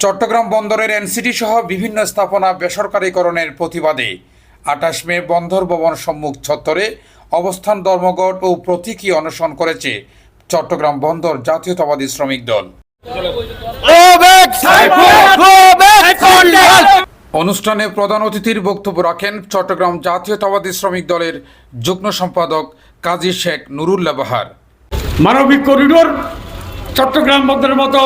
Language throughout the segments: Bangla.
চট্টগ্রাম বন্দরের এনসিটি সহ বিভিন্ন স্থাপনা বেসরকারীকরণের প্রতিবাদে আঠাশ মে বন্দর ভবন সম্মুখ চত্বরে অবস্থান ধর্মঘট ও প্রতীকী অনশন করেছে চট্টগ্রাম বন্দর জাতীয়তাবাদী শ্রমিক দল! অনুষ্ঠানে প্রধান অতিথির বক্তব্য রাখেন চট্টগ্রাম জাতীয়তাবাদী শ্রমিক দলের যুগ্ম সম্পাদক কাজী শেখ নুরুল্লাহ বাহার মানবিক করিডোর চট্টগ্রাম বন্দরের মতো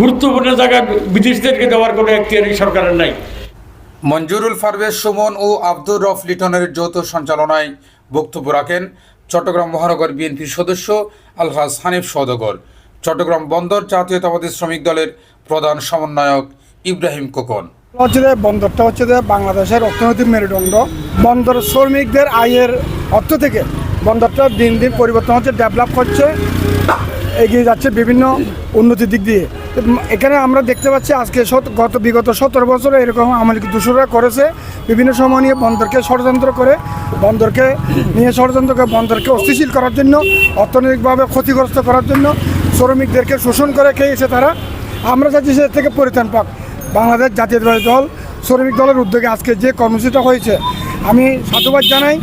গুরুত্বপূর্ণ জায়গায় বিদেশিদেরকে দেওয়ার কোনো এখতিয়ার এই সরকারের নাই। মঞ্জুরুল পারভেজ সুমন ও আব্দুর রফ লিটনের যৌথ সঞ্চালনায় বক্তব্য রাখেন চট্টগ্রাম মহানগর বিএনপির সদস্য আলহাজ হানিফ সওদাগর চট্টগ্রাম বন্দর জাতীয়তাবাদী শ্রমিক দলের প্রধান সমন্বয়ক ইব্রাহিম কোকন। হচ্ছে যে বন্দরটা হচ্ছে যে বাংলাদেশের অর্থনৈতিক মেরুদণ্ড। বন্দর শ্রমিকদের আয়ের অর্থ থেকে বন্দরটা দিন দিন পরিবর্তন হচ্ছে ডেভেলপ হচ্ছে। এগিয়ে যাচ্ছে বিভিন্ন উন্নতির দিক দিয়ে। এখানে আমরা দেখতে পাচ্ছি আজকে গত বিগত সতেরো বছরে এরকম আমলিক দূষণরা করেছে। বিভিন্ন সময় নিয়ে বন্দরকে ষড়যন্ত্র করে, বন্দরকে নিয়ে ষড়যন্ত্র করে, বন্দরকে অস্থিশীল করার জন্য, অর্থনৈতিকভাবে ক্ষতিগ্রস্ত করার জন্য শ্রমিকদেরকে শোষণ করে খেয়েছে তারা। আমরা চাচ্ছি সে থেকে পরিত্রাণ পাক। বাংলাদেশ জাতীয়তাবাদী দল, শ্রমিক দলের উদ্যোগে আজকে যে কর্মসূচিটা হয়েছে, আমি সাধুবাদ জানাই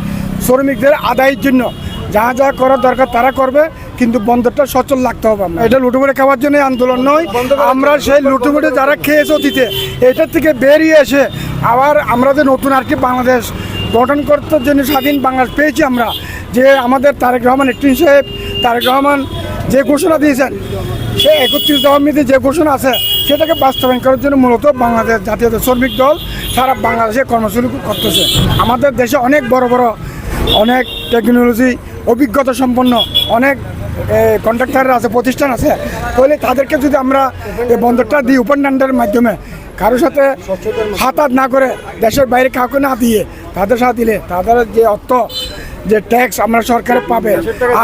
শ্রমিকদের আদায়ের জন্য। যা যা করার দরকার তারা করবে। কিন্তু বন্দরটা সচল লাগতে হবে আমরা। এটা লুটুমুটে খাওয়ার জন্য আন্দোলন নয়। আমরা সেই লুটুমুটে যারা খেয়েছে অতীতে, এটার থেকে বেরিয়ে এসে আবার আমরা যে নতুন আর কি বাংলাদেশ গঠন করতে জন্য স্বাধীন বাংলাদেশ পেয়েছি আমরা, যে আমাদের তারেক রহমান একটিন সাহেব, তারেক রহমান যে ঘোষণা দিয়েছেন, সে একত্রিশ দফামিতে যে ঘোষণা আছে, সেটাকে বাস্তবায়ন করার জন্য মূলত বাংলাদেশ জাতীয় শ্রমিক দল সারা বাংলাদেশে কর্মসূচি করতেছে। আমাদের দেশে অনেক বড় বড় অনেক টেকনোলজি অভিজ্ঞতা সম্পন্ন অনেক কন্ট্রাক্টার আছে, প্রতিষ্ঠান আছে। তাহলে তাদেরকে যদি আমরা এই বন্দরটা দিই ওপেন টেন্ডারের মাধ্যমে, কারোর সাথে হাত হাত না করে, দেশের বাইরে কাউকে না দিয়ে, তাদের সাথে দিলে, তাদের যে অর্থ, যে ট্যাক্স আমরা সরকারে পাবে,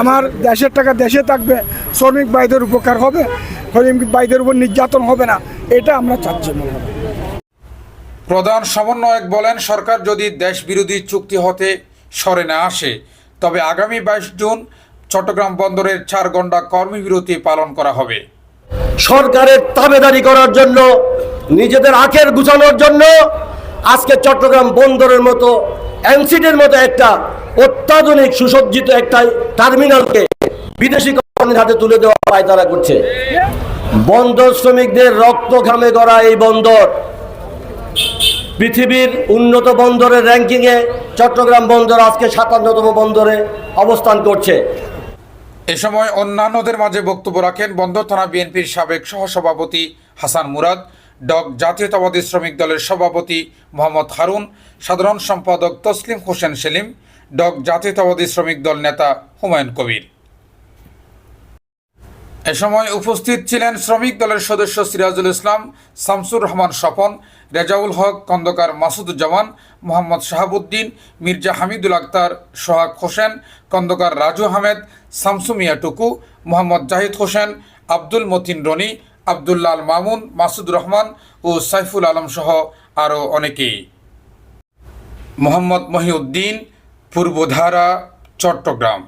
আমার দেশের টাকা দেশে থাকবে, শ্রমিক ভাইদের উপকার হবে শ্রমিক ভাইদের উপর নির্যাতন হবে না, এটা আমরা চাচ্ছি মনে প্রধান সমন্বয়ক বলেন, সরকার যদি দেশ বিরোধী চুক্তি হতে সরে না আসে তবে আগামী বাইশ জুন চট্টগ্রাম বন্দরের চার ঘণ্টা কর্মবিরতি পালন করা হবে। সরকারের তাবেদারি করার জন্য, নিজেদের আখের গুছানোর জন্য আজকে চট্টগ্রাম বন্দরের মতো, এনসিটির মতো একটা অত্যাধুনিক সুসজ্জিত একটা টার্মিনালকে বিদেশি কোম্পানির হাতে তুলে দেওয়া পায়তারা করছে। বন্দর শ্রমিকদের রক্ত ঘামে গড়া এই বন্দর, পৃথিবীর উন্নত বন্দরের র্যাঙ্কিংয়ে চট্টগ্রাম বন্দর আজকে সাতান্নতম বন্দরে অবস্থান করছে। এ সময় অন্যান্যদের মাঝে বক্তব্য রাখেন বন্দর থানা বিএনপির সাবেক সহসভাপতি হাসান মুরাদ ডক জাতীয়তাবাদী শ্রমিক দলের সভাপতি মোহাম্মদ হারুন, সাধারণ সম্পাদক তসলিম হোসেন সেলিম ডক জাতীয়তাবাদী শ্রমিক দল নেতা হুমায়ুন কবির। এ সময় উপস্থিত ছিলেন শ্রমিক দলের সদস্য সিরাজুল ইসলাম, শামসুর রহমান স্বপন, রেজাউল হক, খন্দকার মাসুদুজ্জামান, মোহাম্মদ শাহাবুদ্দিন, মির্জা হামিদুল আক্তার, সোহাগ হোসেন কন্দকার রাজু আহমেদ, শামসু মিয়া টুকু, মোহাম্মদ জাহিদ হোসেন, আব্দুল মতিন রনি, আবদুল্লাল মামুন, মাসুদ রহমান ও সাইফুল আলম সহ আরও অনেকেই। মোহাম্মদ মহিউদ্দিন, পূর্বধারা, চট্টগ্রাম।